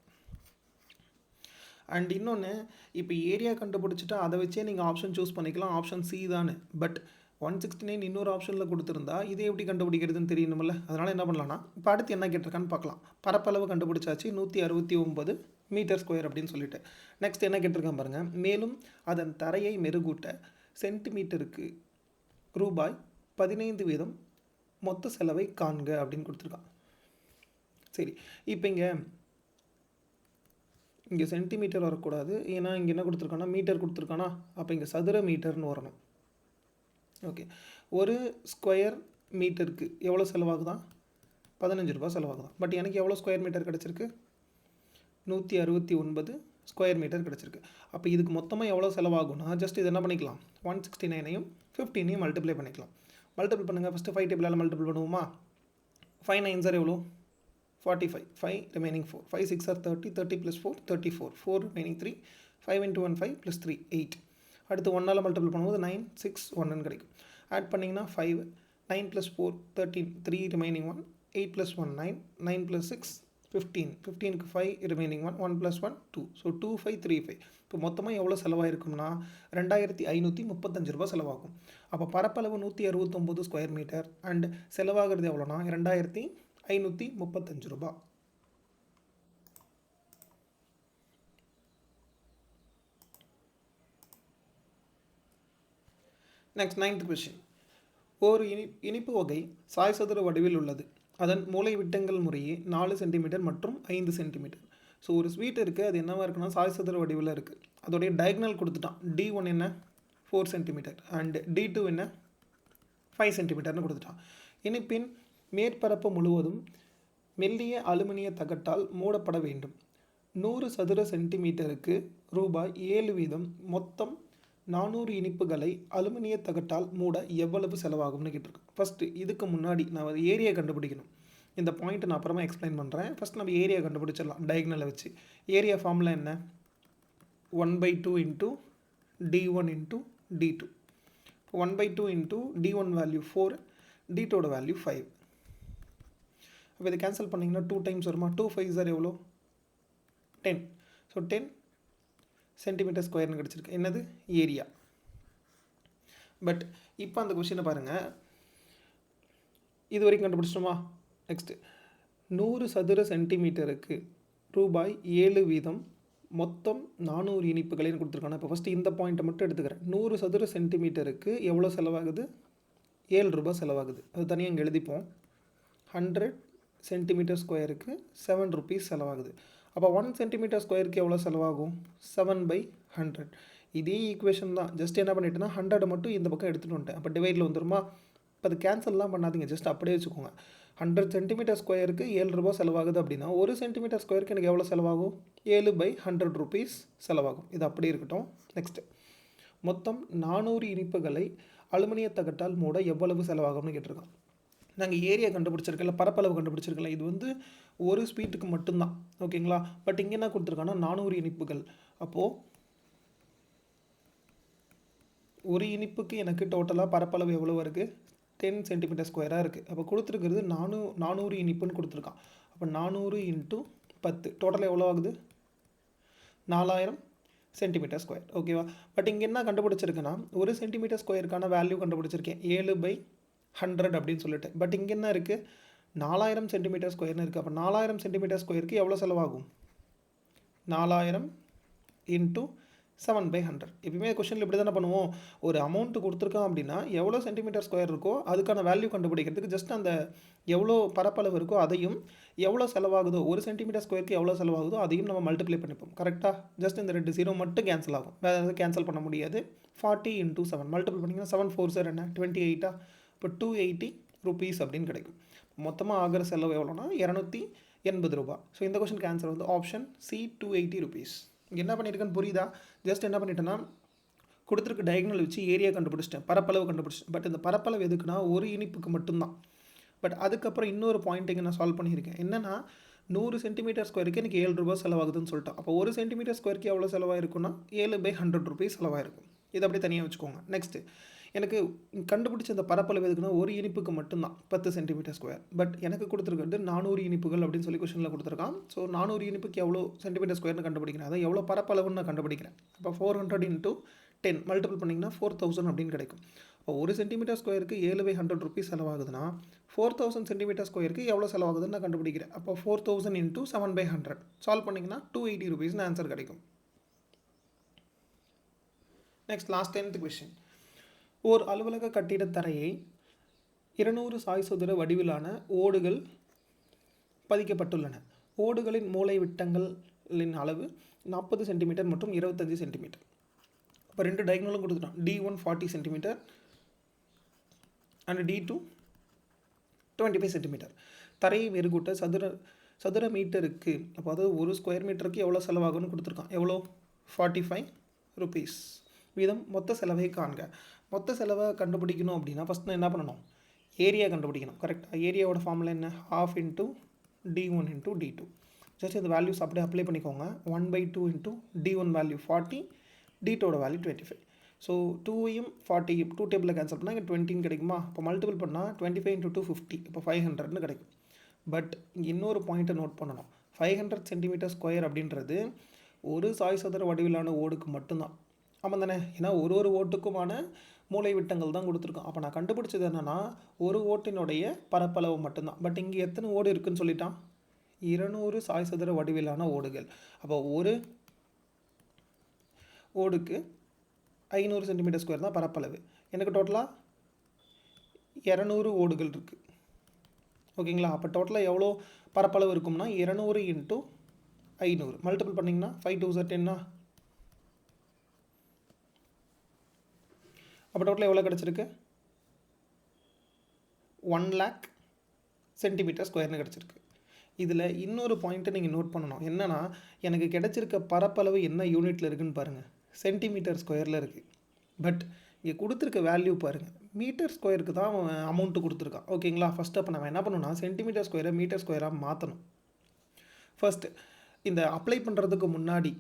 and இன்னொன்று இப்போ ஏரியா கண்டுபிடிச்சிட்டா அதை வச்சே நீங்கள் ஆப்ஷன் சூஸ் பண்ணிக்கலாம். ஆப்ஷன் சி தானே. பட் ஒன் சிக்ஸ்டி நைன் இன்னொரு ஆப்ஷனில் கொடுத்துருந்தா இதை எப்படி கண்டுபிடிக்கிறதுன்னு தெரியணுமில்ல அதனால் என்ன பண்ணலாம்னா இப்போ அடுத்து என்ன கேட்டிருக்கான்னு பார்க்கலாம். பரப்பளவு கண்டுபிடிச்சாச்சு நூற்றி அறுபத்தி ஒம்பது மீட்டர் ஸ்கொயர் அப்படின்னு சொல்லிட்டு. நெக்ஸ்ட் என்ன கேட்டிருக்கான் பாருங்கள் மேலும் அதன் தரையை மெருகூட்ட சென்டிமீட்டருக்கு ரூபாய் பதினைந்து வீதம் மொத்த செலவை காண்க அப்படின்னு கொடுத்துருக்கான். சரி இப்போ இங்கே இங்கே சென்டிமீட்டர் வரக்கூடாது. ஏன்னா இங்கே என்ன கொடுத்துருக்கானா மீட்டர் கொடுத்துருக்கானா? அப்போ இங்கே சதுர மீட்டர்னு வரணும். ஓகே ஒரு ஸ்கொயர் மீட்டருக்கு எவ்வளோ செலவாகுதான் பதினஞ்சு ரூபா செலவாகுதான் பட் எனக்கு எவ்வளோ ஸ்கொயர் மீட்டர் கிடச்சிருக்கு? நூற்றி அறுபத்தி ஒன்பது ஸ்கொயர் மீட்டர் கிடச்சிருக்கு. அப்போ இதுக்கு மொத்தமாக எவ்வளோ செலவாகும்னா ஜஸ்ட் இது என்ன பண்ணிக்கலாம்? ஒன் சிக்ஸ்டி நைனையும் ஃபிஃப்டீனையும் மல்டிப்ளை பண்ணிக்கலாம். மல்டிபிள் பண்ணுங்கள் ஃபஸ்ட்டு ஃபைவ் டேபிளால் மல்டிபிள் பண்ணுவோமா? ஃபைவ் நைன் சார் எவ்வளோ forty five five remaining four five six are thirty thirty plus four thirty four four remaining three five into one five plus three eight அடுத்து ஒன்னால் மல்டிபிள் பண்ணும்போது நைன் சிக்ஸ் ஒன்னு கிடைக்கும். ஆட் பண்ணிங்கன்னா five nine plus four thirteen three remaining one eight plus one nine nine plus six fifteen ஃபிஃப்டீனுக்கு five remaining one one plus one two so two five three five இப்போ மொத்தமாக எவ்வளோ செலவாயிருக்கும்னா ரெண்டாயிரத்தி ஐநூற்றி முப்பத்தஞ்சு ரூபா செலவாகும். அப்போ பரப்பளவு நூற்றி அறுபத்தொம்போது ஸ்கொயர் மீட்டர் அண்ட் செலவாகிறது எவ்வளோனா ரெண்டாயிரத்தி ஐநூற்றி முப்பத்தஞ்சு ரூபா நெக்ஸ்ட் நைன்த் கொஷின் ஒரு இனி இனிப்பு வகை சாய் சதுர வடிவில் உள்ளது. அதன் மூளை விட்டங்கள் முறையே நாலு சென்டிமீட்டர் மற்றும் ஐந்து சென்டிமீட்டர் ஸோ ஒரு ஸ்வீட் இருக்குது அது என்னவாக இருக்குன்னா சாய் சதுர வடிவில் இருக்குது அதோடைய டயக்னல் கொடுத்துட்டான். டி ஒன் என்ன? Four centimetre and d two என்ன? ஃபைவ் சென்டிமீட்டர்னு கொடுத்துட்டான். இனிப்பின் மேற்பரப்பு முழுவதும் மெல்லிய அலுமினிய தகட்டால் மூடப்பட வேண்டும். நூறு சதுர சென்டிமீட்டருக்கு ரூபாய் ஏழு வீதம் மொத்தம் நானூறு இனிப்புகளை அலுமினிய தகட்டால் மூட எவ்வளவு செலவாகும்னு கேட்டிருக்கு ஃபஸ்ட்டு இதுக்கு முன்னாடி நான் ஏரியை கண்டுபிடிக்கணும். இந்த பாயிண்ட் நான் அப்புறமா எக்ஸ்பிளைன் பண்ணுறேன் ஃபஸ்ட் நம்ம ஏரியா கண்டுபிடிச்சிடலாம். டயக்னலை வச்சு. ஏரியா ஃபார்மில் என்ன? One by two into d one into d two one by two into d one value four d டூட value five அப்போ இதை கேன்சல் பண்ணிங்கன்னா டூ டைம்ஸ் வருமா? டூ ஃபைவ் சார் எவ்வளோ? டென் ஸோ டென் சென்டிமீட்டர் ஸ்கொயர்னு கிடச்சிருக்கு. என்னது? ஏரியா பட் இப்போ அந்த கொஷினை பாருங்கள் இது வரைக்கும் கண்டுபிடிச்சிட்டோமா? நெக்ஸ்ட்டு நூறு சதுர சென்டிமீட்டருக்கு ரூபாய் ஏழு வீதம் மொத்தம் நானூறு இனிப்புகளையும் கொடுத்துருக்காங்க. இப்போ ஃபஸ்ட்டு இந்த பாயிண்ட்டை மட்டும் எடுத்துக்கிறேன். நூறு சதுர சென்டிமீட்டருக்கு எவ்வளோ செலவாகுது? ஏழு ரூபாய் செலவாகுது. அது தனியாக இங்கே எழுதிப்போம். ஹண்ட்ரட் சென்டிமீட்டர் ஸ்கொயருக்கு செவன் ருபீஸ் செலவாகுது. அப்போ ஒன் சென்டிமீட்டர் ஸ்கொயருக்கு எவ்வளோ செலவாகும்? செவன் பை ஹண்ட்ரட் இதே ஈக்குவேஷன் தான். ஜஸ்ட் என்ன பண்ணிட்டேன்னா ஹண்ட்ரட் மட்டும் இந்த பக்கம் எடுத்துகிட்டு வந்துட்டேன். அப்போ டிவைடில் வந்துருமா? இப்போ அது கேன்சல்லாம் பண்ணாதீங்க. ஜஸ்ட் அப்படியே வச்சுக்கோங்க. ஹண்ட்ரட் சென்டிமீட்டர் ஸ்கொயருக்கு ஏழு ரூபா செலவாகுது அப்படின்னா ஒரு சென்டிமீட்டர் ஸ்கொயருக்கு எனக்கு எவ்வளோ செலவாகும்? ஏழு பை ஹண்ட்ரட் ருபீஸ் செலவாகும். இது அப்படி இருக்கட்டும். நெக்ஸ்ட்டு மொத்தம் நானூறு இனிப்புகளை அலுமினிய தகட்டால் மூட எவ்வளவு செலவாகும்னு கேட்டிருக்கான். நாங்கள் ஏரியா கண்டுபிடிச்சிருக்கல பரப்பளவு கண்டுபிடிச்சிருக்கல. இது வந்து ஒரு ஸ்வீட்டுக்கு மட்டும்தான். ஓகேங்களா? பட் இங்கே என்ன கொடுத்துருக்காங்கன்னா நானூறு இனிப்புகள். அப்போது ஒரு இனிப்புக்கு எனக்கு டோட்டலாக பரப்பளவு எவ்வளோ இருக்குது டென் சென்டிமீட்டர் ஸ்கொயராக இருக்குது அப்போ கொடுத்துருக்கிறது நானூ நானூறு இனிப்புன்னு கொடுத்துருக்கான். அப்போ நானூறு இன்ட்டு பத்து. டோட்டல் எவ்வளோ ஆகுது? நாலாயிரம் சென்டிமீட்டர் ஸ்கொயர் ஓகேவா பட் இங்கே என்ன கண்டுபிடிச்சிருக்குன்னா ஒரு சென்டிமீட்டர் ஸ்கொயருக்கான வேல்யூ கண்டுபிடிச்சிருக்கேன். ஏழு பை ஹண்ட்ரட் அப்படின்னு சொல்லிட்டு. பட் இங்கே என்ன இருக்குது நாலாயிரம் சென்டிமீட்டர் ஸ்கொயர்னு இருக்குது அப்போ நாலாயிரம் சென்டிமீட்டர் ஸ்கொயருக்கு எவ்வளோ செலவாகும்? நாலாயிரம் இன்ட்டு செவன் பை ஹண்ட்ரட் எப்பயுமே கொஷனில் இப்படி தானே பண்ணுவோம். ஒரு அமௌண்ட்டு கொடுத்துருக்கோம் அப்படின்னா எவ்வளோ சென்டிமீட்டர் ஸ்கொயர் இருக்கோ அதுக்கான வேல்யூ கண்டுபிடிக்கிறதுக்கு ஜஸ்ட் அந்த எவ்வளோ பரப்பளவு இருக்கோ அதையும் எவ்வளோ செலவாகுதோ ஒரு சென்டிமீட்டர் ஸ்கொயருக்கு எவ்வளோ செலவாகுதோ அதையும் நம்ம மல்டிப்ளை பண்ணிப்போம். கரெக்டாக ஜஸ்ட் இந்த ரெண்டு ஜீரோ மட்டும் கேன்சல் ஆகும். வேறு எதாவது கேன்சல் பண்ண முடியாது. ஃபார்ட்டி இன்டூ செவன் மல்டிபிள் பண்ணிங்கன்னா செவன் ஃபோர் சார் என்ன? டுவெண்ட்டி எயிட்டா இப்போ டூ எயிட்டி ருபீஸ் அப்படின்னு கிடைக்கும். மொத்தமாக ஆகிற செலவு எவ்வளோனா இரநூத்தி எண்பது ரூபா. ஸோ இந்த கொஷனுக்கு ஆன்சர் வந்து option C two eighty rupees என்ன பண்ணியிருக்கேன்னு புரியுதா? ஜஸ்ட் என்ன பண்ணிட்டேன்னா கொடுத்துருக்க டயக்னல் வச்சு ஏரியா கண்டுபிடிச்சிட்டேன். பரப்பளவு கண்டுபிடிச்சிட்டேன். பட் இந்த பரப்பளவு எதுக்குன்னா ஒரு இனிப்புக்கு மட்டும்தான். பட் அதுக்கப்புறம் இன்னொரு பாயிண்ட்டிங்க நான் சால்வ் பண்ணியிருக்கேன். என்னென்னா நூறு சென்டிமீட்டர் ஸ்கொயருக்கு எனக்கு ஏழு ரூபாய் செலவாகுதுன்னு சொல்லிட்டோம் அப்போ ஒரு சென்டிமீட்டர் ஸ்கொயருக்கு எவ்வளோ செலவாயிருக்குன்னா ஏழு பை ஹண்ட்ரட் ருபீஸ் செலவாயிருக்கும். இது அப்படியே தனியாக வச்சுக்கோங்க. நெக்ஸ்ட்டு எனக்கு கண்டுபிடிச்ச இந்த பரப்பளவு எதுக்குன்னா ஒரு இனிப்புக்கு மட்டும்தான். பத்து சென்டிமீட்டர் ஸ்கொயர் பட் எனக்கு கொடுத்துருக்கிறது நானூறு இனிப்புகள் அப்படின்னு சொல்லி கொஷனில் கொடுத்துருக்கான். ஸோ நானூறு இனிப்புக்கு எவ்வளோ சென்டிமீட்டர் ஸ்கொயர்னு கண்டுபிடிக்கிறேன். அதை எவ்வளோ பரப்பளவுன்னு நான் கண்டுபிடிக்கிறேன். அப்போ four hundred into ten multiple பண்ணிங்கன்னா ஃபோர் தௌசண்ட் அப்படின்னு கிடைக்கும். இப்போ ஒரு சென்டிமீட்டர் ஸ்கொயருக்கு ஏழு பை ஹண்ட்ரட் ருபீஸ் செலவாகுதுன்னா ஃபோர் தௌசண்ட் சென்டிமீட்டர் ஸ்கொயருக்கு எவ்வளோ செலவாகுதுன்னு நான் கண்டுபிடிக்கிறேன். அப்போ four thousand into seven by hundred solve பண்ணிங்கன்னா டூ எயிட்டி ருபீஸ்னு ஆன்சர் கிடைக்கும். நெக்ஸ்ட் லாஸ்ட் டென்த் கொஷின் ஓர் அலுவலக கட்டிடத் தரையை இருநூறு சாய் வடிவிலான ஓடுகள் பதிக்கப்பட்டுள்ளன. ஓடுகளின் மூளை விட்டங்களின் அளவு நாற்பது சென்டிமீட்டர் மற்றும் இருபத்தஞ்சி சென்டிமீட்டர். இப்போ ரெண்டு டயக்னலும் கொடுத்துட்டோம். D one forty centimetre and d two twenty five centimetre தரையை மெருகூட்ட சதுர சதுர மீட்டருக்கு அப்போ அதாவது ஒரு ஸ்கொயர் மீட்டருக்கு எவ்வளோ செலவாகும்னு கொடுத்துருக்கான். எவ்வளோ ஃபார்ட்டி ஃபைவ் ருபீஸ் வீதம் மொத்த செலவை காண்க. மொத்த செலவை கண்டுபிடிக்கணும் அப்படின்னா ஃபஸ்ட் நான் என்ன பண்ணணும்? ஏரியா கண்டுபிடிக்கணும். கரெக்டாக ஏரியாவோட ஃபார்முலா என்ன? Half into d one into d two just இந்த வேல்யூஸ் அப்படியே அப்ளை பண்ணிக்கோங்க. One by two into d one value forty d டூவோட வேல்யூ டுவெண்ட்டி ஃபைவ் ஸோ டூவையும் ஃபார்ட்டியும் டூ டேபிளில் கேன்சல் பண்ணால் இங்கே டுவெண்ட்டின்னு கிடைக்குமா? இப்போ மல்டிபிள் பண்ணால் twenty five into two fifty இப்போ ஃபைவ் ஹண்ட்ரட்னு கிடைக்கும். பட் இங்கே இன்னொரு பாயிண்ட்டை நோட் பண்ணணும். ஃபைவ் ஹண்ட்ரட் சென்டிமீட்டர் ஸ்கொயர் அப்படின்றது ஒரு சாய் சதுர வடிவிலான ஓடுக்கு மட்டும்தான். ஆமாம் தானே. ஏன்னா ஒரு ஒரு ஓட்டுக்குமான மூளை விட்டங்கள் தான் கொடுத்துருக்கோம். அப்போ நான் கண்டுபிடிச்சது என்னென்னா ஒரு ஓட்டினுடைய பரப்பளவு மட்டும்தான். பட் இங்கே எத்தனை ஓடு இருக்குன்னு சொல்லிட்டான்? இருநூறு சாய் சதுர வடிவிலான ஓடுகள். அப்போ ஒரு ஓடுக்கு ஐநூறு சென்டிமீட்டர் ஸ்கொயர் தான் பரப்பளவு. எனக்கு டோட்டலாக இரநூறு ஓடுகள் இருக்குது ஓகேங்களா? அப்போ டோட்டலாக எவ்வளோ பரப்பளவு இருக்கும்னா இரநூறு இன்ட்டு ஐநூறு. மல்டிபிள் பண்ணிங்கன்னா ஃபைவ் டூ சார் டென்னா அப்போ டோட்டலாக எவ்வளோ கிடச்சிருக்கு? ஒன் லேக் சென்டிமீட்டர் ஸ்கொயர்னு கிடச்சிருக்கு. இதில் இன்னொரு பாயிண்ட்டை நீங்கள் நோட் பண்ணணும். என்னென்னா எனக்கு கிடச்சிருக்க பரப்பளவு என்ன யூனிட்டில் இருக்குதுன்னு பாருங்கள் சென்டிமீட்டர் ஸ்கொயரில் இருக்குது பட் இங்கே கொடுத்துருக்க வேல்யூ பாருங்கள் மீட்டர் ஸ்கொயருக்கு தான் அவன் அமௌண்ட்டு கொடுத்துருக்கான் ஓகேங்களா ஃபஸ்ட் அப்போ நம்ம என்ன பண்ணணும்னா சென்டிமீட்டர் ஸ்கொயரை மீட்டர் ஸ்கொயராக மாற்றணும் ஃபஸ்ட்டு இந்த அப்ளை பண்ணுறதுக்கு முன்னாடி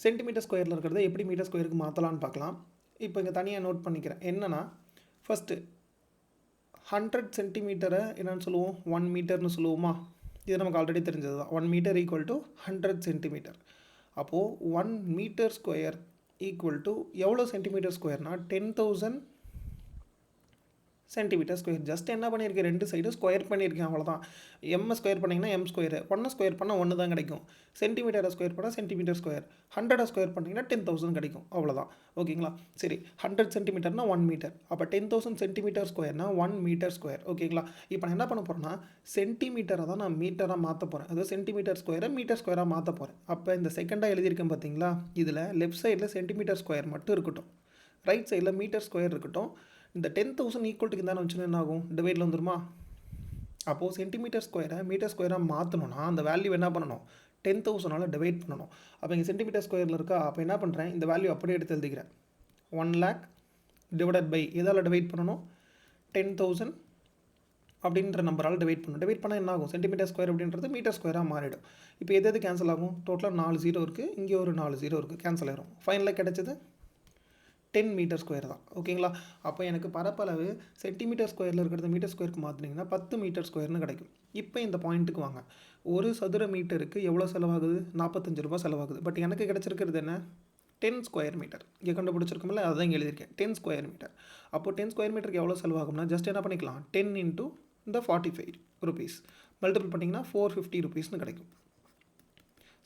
சென்டிமீட்டர் ஸ்கொயரில் இருக்கிறத எப்படி மீட்டர் ஸ்கொயருக்கு மாற்றலான்னு பார்க்கலாம். இப்போ இங்கே தனியாக நோட் பண்ணிக்கிறேன். என்னென்னா ஃபஸ்ட்டு ஹண்ட்ரட் சென்டிமீட்டரை என்னென்னு சொல்லுவோம்? ஒன் மீட்டர்னு சொல்லுவோமா? இது நமக்கு ஆல்ரெடி தெரிஞ்சது தான் one metre equal to hundred centimetre அப்போது one metre square equal to எவ்வளோ centimetre ஸ்கொயர்னால் ten thousand centimetre square. Just என்ன பண்ணியிருக்கேன்? ரெண்டு சைடும் ஸ்கொயர் பண்ணியிருக்கேன். அவ்வளோதான் எம் ஸ்கொயர் பண்ணிங்கன்னா எம் ஸ்கொயர் ஒன்றை ஸ்கொயர் பண்ணால் ஒன்று தான் கிடைக்கும். சென்டிமீட்டரை ஸ்கொயர் பண்ணால் சென்டிமீட்டர் ஸ்கொயர் ஹண்ட்ரடை ஸ்கொயர் பண்ணிங்கன்னா டென் தௌசண்ட் கிடைக்கும். அவ்வளோதான் ஓகேங்களா சரி. ஹண்ட்ரட் சென்டிமீட்டர்னா ஒன் மீட்டர் அப்போ டென் தௌசண்ட் சென்டிமீட்டர் ஸ்கொயர்னா ஒன் மீட்டர் ஸ்கொயர் ஓகேங்களா இப்போ நான் என்ன பண்ண போகிறேன்னா சென்டிமீட்டரை தான் நான் மீட்டராக மாற்ற போகிறேன் அதாவது சென்டிமீட்டர் ஸ்கொயரை மீட்டர் ஸ்கொயராக மாற்ற போகிறேன் அப்போ இந்த செகண்டாக எழுதியிருக்கேன் பார்த்தீங்களா இதில் லெஃப்ட் சைடில் சென்டிமீட்டர் ஸ்கொயர் மட்டும் இருக்கட்டும். ரைட் சைடில் மீட்டர் ஸ்கொயர் இருக்கட்டும். இந்த டென் தௌசண்ட் ஈக்குவல்ட்டுக்கு தானே வச்சுன்னா என்ன ஆகும்? டிவைடில் வந்துருமா? அப்போது சென்டிமீட்டர் ஸ்கொயரை மீட்டர் ஸ்கொயராக மாற்றணும்னா அந்த வேல்யூ என்ன பண்ணணும்? டென் தௌசண்டால் டிவைட் பண்ணணும். அப்போ இங்கே சென்டிமீட்டர் ஸ்கொயரில் இருக்கா? அப்போ என்ன பண்ணுறேன் இந்த வேல்யூ அப்படியே எடுத்து எழுதிக்கிறேன். ஒன் லேக் டிவைடட் பை எதால் டிவைட் பண்ணணும்? டென் தௌசண்ட் அப்படின்ற நம்பரால் டிவைட் பண்ணணும். டிவைட் பண்ணால் என்ன ஆகும்? சென்டிமீட்டர் ஸ்கொயர் அப்படின்றது மீட்டர் ஸ்கொயராக மாறிடும். இப்போ எது எது கேன்சல் ஆகும்? டோட்டலாக நாலு ஜீரோ இருக்குது இங்கே ஒரு நாலு ஜீரோ இருக்குது கேன்சல் ஆகிடும் ஃபைனலாக கிடச்சது? டென் மீட்டர் ஸ்கொயர் தான். ஓகேங்களா அப்போ எனக்கு பரப்பளவு சென்டிமீட்டர் ஸ்கொயரில் இருக்கிறத மீட்டர் ஸ்கொயருக்கு மாற்றினீங்கன்னா பத்து மீட்டர் ஸ்கொயர்னு கிடைக்கும். இப்போ இந்த பாயிண்ட்டுக்கு வாங்க. ஒரு சதுர மீட்டருக்கு எவ்வளோ செலவாகுது? நாற்பத்தஞ்சு ரூபா செலவாகுது. பட் எனக்கு கிடச்சிருக்கிறது என்ன? டென் ஸ்கொயர் மீட்டர் இங்கே கண்டுபிடிச்சிருக்கோம்ல? அதான் இங்கே எழுதியிருக்கேன். டென் ஸ்கொயர் மீட்டர் அப்போது டென் ஸ்கொயர் மீட்டருக்கு எவ்வளோ செலவாகும்னா ஜஸ்ட் என்ன பண்ணிக்கலாம்? டென் இன்ட்டு இந்த ஃபார்ட்டி ஃபைவ் ருபீஸ் மல்டிபிள் பண்ணிங்கன்னா ஃபோர் ஃபிஃப்டி ருபீஸ்னு கிடைக்கும்.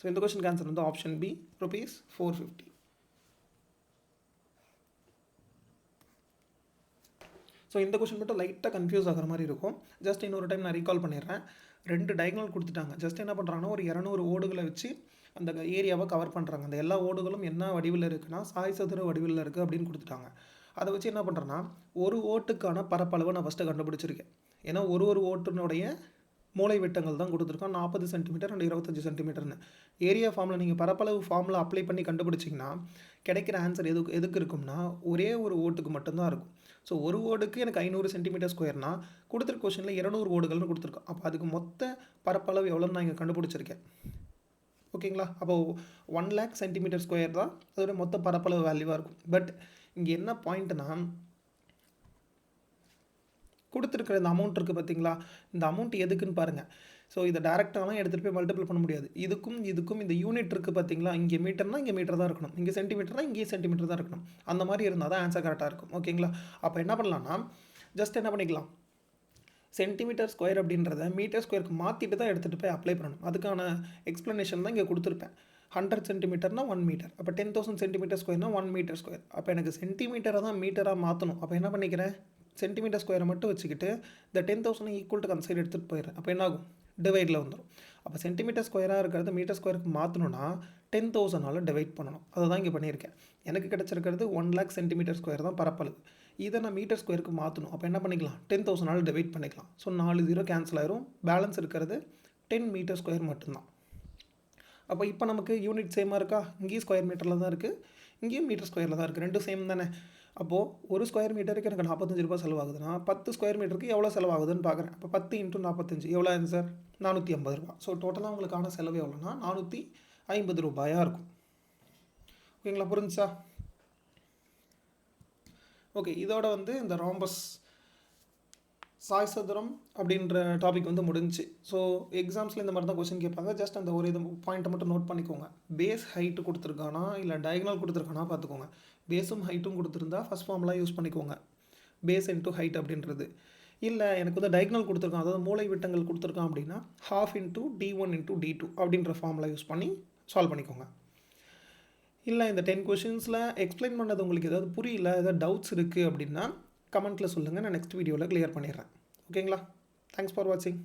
ஸோ இந்த கொஸ்டின் ஆன்சர் வந்து option B rupees four fifty so இந்த கொஷின் மட்டும் லைட்டாக கன்ஃபியூஸ் ஆகிற மாதிரி இருக்கும். ஜஸ்ட் இன்னொரு டைம் நான் ரீகால் பண்ணிடுறேன். ரெண்டு டயக்னல் கொடுத்துட்டாங்க. ஜஸ்ட் என்ன பண்ணுறாங்கன்னா ஒரு இரநூறு ஓடுகளை வச்சு அந்த ஏரியாவை கவர் பண்ணுறாங்க அந்த எல்லா ஓடுகளும் என்ன வடிவில் இருக்குன்னா சாய் சதுர வடிவில் இருக்குது அப்படின்னு கொடுத்துட்டாங்க. அதை வச்சு என்ன பண்ணுறேன்னா ஒரு ஓட்டுக்கான பரப்பளவை நான் ஃபஸ்ட்டு கண்டுபிடிச்சிருக்கேன். ஏன்னா ஒரு ஒரு ஓட்டுனுடைய மூளை விட்டங்கள் தான் கொடுத்துருக்கோம். நாற்பது சென்டிமீட்டர் அண்ட் இருபத்தஞ்சி சென்டிமீட்டர்னு ஏரியா ஃபார்மில் நீங்கள் பரப்பளவு ஃபார்மில் அப்ளை பண்ணி கண்டுபிடிச்சிங்கன்னா கிடைக்கிற ஆன்சர் எதுக்கு எதுக்கு இருக்கும்னா ஒரே ஒரு ஓட்டுக்கு மட்டும்தான் இருக்கும். ஸோ ஒரு ஓடுக்கு எனக்கு ஐநூறு சென்டிமீட்டர் ஸ்கொயர்னா கொடுத்துருக்க கொஷனில் இரநூறு ஓடுகள்னு கொடுத்துருக்கோம். அப்போ அதுக்கு மொத்த பரப்பளவு எவ்வளோன்னு நான் இங்கே கண்டுபிடிச்சிருக்கேன். ஓகேங்களா? அப்போது ஒன் லேக் சென்டிமீட்டர் ஸ்கொயர் தான் அதோட மொத்த பரப்பளவு வேல்யூவாக இருக்கும். பட் இங்கே என்ன பாயிண்ட்னா கொடுத்துருக்குற இந்த அமௌண்ட் இருக்குது பார்த்தீங்களா இந்த அமௌண்ட் எதுக்குன்னு பாருங்கள் ஸோ இதை டேரெக்டாலாம் எடுத்துகிட்டு போய் மல்டிபிள் பண்ண முடியாது. இதுக்கும் இதுக்கும் இந்த யூனிட் இருக்குது பார்த்தீங்களா இங்கே மீட்டர்னா இங்கே மீட்டர் தான் இருக்கணும். இங்கே சென்டிமீட்டர்னா இங்கே சென்டிமீட்டர் தான் இருக்கணும். அந்த மாதிரி இருந்தால் தான் ஆன்சர் கரெக்டாக இருக்கும். ஓகேங்களா அப்போ என்ன பண்ணலாம்னா ஜஸ்ட் என்ன பண்ணிக்கலாம்? சென்டிமீட்டர் ஸ்கொயர் அப்படின்றத மீட்டர் ஸ்கொயருக்கு மாற்றிட்டு தான் எடுத்துகிட்டு போய் அப்ளை பண்ணணும். அதுக்கான எக்ஸ்ப்ளனேஷன் தான் இங்கே கொடுத்துருப்பேன். ஹண்ட்ரட் சென்டிமீட்டர்னா ஒன் மீட்டர் அப்போ டென் தௌசண்ட் சென்டிமீட்டர் ஸ்கொயர்னா ஒன் மீட்டர் ஸ்கொயர் அப்போ எனக்கு சென்டிமீட்டரை தான் மீட்டராக மாற்றணும் அப்போ என்ன பண்ணிக்கிறேன்? சென்டிமீட்டர் ஸ்கொயரை மட்டும் வச்சுக்கிட்டு இந்த டென் தௌசண்ட் ஈக்குவல் டு கன்சைட் எடுத்துகிட்டு போயிடுறேன். அப்போ என்ன ஆகும் டிவைடில் வந்துடும் அப்போ சென்டிமீட்டர் ஸ்கொயராக இருக்கிறது மீட்டர் ஸ்கொயருக்கு மாற்றணும்னா டென் தௌசண்டால் டிவைட் பண்ணணும். அதை தான் இங்கே பண்ணியிருக்கேன். எனக்கு கிடச்சிருக்கிறது ஒன் லேக் சென்டிமீட்டர் ஸ்கொயர் தான் பரப்பளவு. இதை நான் மீட்டர் ஸ்கொயருக்கு மாற்றணும் அப்போ என்ன பண்ணிக்கலாம்? டென் தௌசண்டால் டிவைட் பண்ணிக்கலாம். ஸோ நாலு ஜீரோ கேன்சல் ஆயிரும். பேலன்ஸ் இருக்கிறது டென் மீட்டர் ஸ்கொயர் மட்டும்தான். அப்போ இப்போ நமக்கு யூனிட் சேமாக இருக்கா? இங்கேயும் ஸ்கொயர் மீட்டரில் தான் இருக்குது இங்கேயும் மீட்டர் ஸ்கொயரில் தான் இருக்குது ரெண்டும் சேம் தானே? அப்போது ஒரு ஸ்கொயர் மீட்டருக்கு எனக்கு நாற்பத்தஞ்சு ரூபாய் செலவாகுதுன்னா பத்து ஸ்கொயர் மீட்டருக்கு எவ்வளோ செலவாகுதுன்னு பார்க்குறேன் அப்போ பத்து இன்ட்டு நாற்பத்தஞ்சு எவ்வளோ ஆன்சர் நானூற்றி ஐம்பது ரூபா ஸோ டோட்டலாக உங்களுக்கான செலவு எவ்வளோனா நானூற்றி ஐம்பது ரூபாயாக இருக்கும். ஓகேங்களா புரிஞ்சா ஓகே இதோட வந்து இந்த ராம்பஸ் சாய் சதுரம் அப்படின்ற டாபிக் வந்து முடிஞ்சு ஸோ எக்ஸாம்ஸில் இந்த மாதிரி தான் கொஸ்டின் கேட்பாங்க. ஜஸ்ட் அந்த ஒரு இது பாயிண்ட்டை மட்டும் நோட் பண்ணிக்கோங்க. பேஸ் ஹைட்டு கொடுத்துருக்கானா இல்லை டயக்னல் கொடுத்துருக்கானா பார்த்துக்கோங்க பேஸும் ஹைட்டும் கொடுத்துருந்தா ஃபஸ்ட் ஃபார்ம்லாம் யூஸ் பண்ணிக்கோங்க. பேஸ் இன்ட்டு ஹைட் அப்படின்றது. இல்லை எனக்கு வந்து டைக்னல் கொடுத்துருக்கான். அதாவது மூளை விட்டங்கள் கொடுத்துருக்கான் அப்படின்னா half into d one into d two அப்படின்ற ஃபார்மில் யூஸ் பண்ணி சால்வ் பண்ணிக்கோங்க. இல்லை இந்த டென் கொஷின்ஸில் எக்ஸ்பிளைன் பண்ணது உங்களுக்கு ஏதாவது புரியல ஏதாவது டவுட்ஸ் இருக்குது அப்படின்னா கமெண்ட்டில் சொல்லுங்கள் நான் நெக்ஸ்ட் வீடியோவில் க்ளியர் பண்ணிடுறேன். ஓகேங்களா தேங்க்ஸ் ஃபார் வாட்சிங்